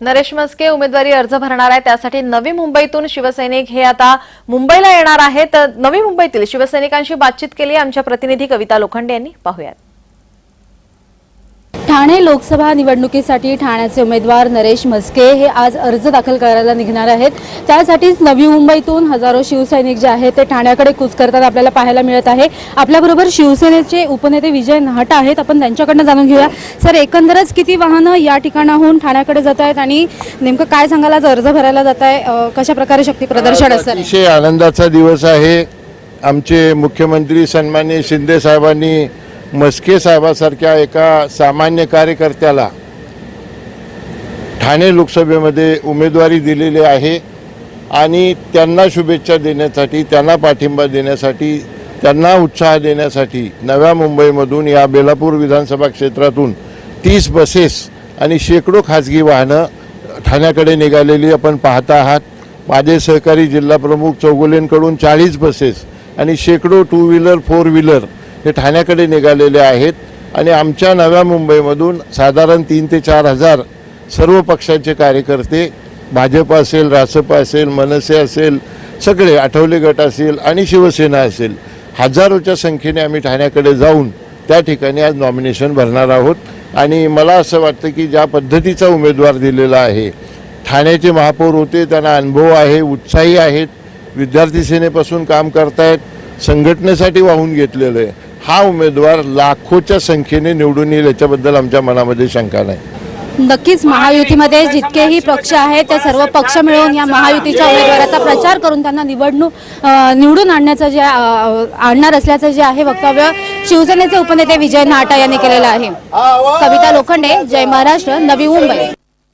नरेश मस्के उमेदवारी अर्ज भरणार आहे. त्यासाठी नवी मुंबईतून शिवसैनिक हे आता मुंबईला येणार आहेत. नवी मुंबईतील शिवसैनिकांशी बातचीत केली. आमच्या प्रतिनिधी कविता लोखंडे यांनी. पाहूयात. ठाणे लोकसभा निवडणुकीसाठी ठाण्याचे उमेदवार नरेश म्हस्के हे आज अर्ज दाखल करायला निघणार आहेत. त्यासाठीच नवी मुंबईतून हजारो शिवसैनिक जे आहेत ते ठाण्याकडे कूच करतात आपल्याला पाहायला मिळत आहे. आपल्याबरोबर शिवसेनेचे उपनेते विजय नाहटा आहेत. आपण त्यांच्याकडनं जाणून घेऊया. सर एकंदरच किती वाहनं या ठिकाणाहून ठाण्याकडे जात आहेत आणि नेमकं काय सांगायला आज अर्ज भरायला जात आहे? कशा प्रकारे शक्ती प्रदर्शन आज असतं? अतिशय आनंदाचा दिवस आहे. आमचे मुख्यमंत्री सन्माननीय शिंदे साहेबांनी मस्के साहेबासारख्या एका सामान्य कार्यकर्त्याला ठाणे लोकसभेमध्ये उमेदवारी दिलेली आहे आणि त्यांना शुभेच्छा देण्यासाठी त्यांना पाठिंबा देण्यासाठी त्यांना उत्साह देण्यासाठी नव्या मुंबईमधून या बेलापूर विधानसभा क्षेत्रातून तीस बसेस आणि शेकडो खाजगी वाहनं ठाण्याकडे निघालेली आपण पाहता आहात. माझे सहकारी जिल्हाप्रमुख चौगुलेंकडून चाळीस बसेस आणि शेकडो टू व्हीलर फोर व्हीलर हे ठाण्याकडे निघालेले आहेत आणि आमच्या नव्या मुंबईमधून साधारण तीन ते चार हजार सर्व पक्षांचे कार्यकर्ते भाजप असेल रासप असेल मनसे असेल सगळे आठवले गट असेल आणि शिवसेना असेल हजारोच्या संख्येने आम्ही ठाण्याकडे जाऊन त्या ठिकाणी आज नॉमिनेशन भरणार आहोत. आणि मला असं वाटतं की ज्या पद्धतीचा उमेदवार दिलेला आहे ठाण्याचे महापौर होते त्यांना अनुभव आहे उत्साही आहेत विद्यार्थी सेनेपासून काम करतायत संघटनेसाठी वाहून घेतलेलं आहे. हा उमेदवार लाखोच्या संख्येने निवडून येईल याच्याबद्दल आमच्या मनामध्ये शंका नाही. नक्कीच महायुतीमध्ये जितकेही पक्ष आहेत ते सर्व पक्ष मिळून या महायुतीच्या उमेदवाराचा प्रचार करून त्यांना निवडणूक निवडून आणण्याचं जे आणणार असल्याचं जे आहे वक्तव्य शिवसेनेचे उपनेते विजय नाटा यांनी केलेलं आहे. कविता लोखंडे जय महाराष्ट्र नवी मुंबई.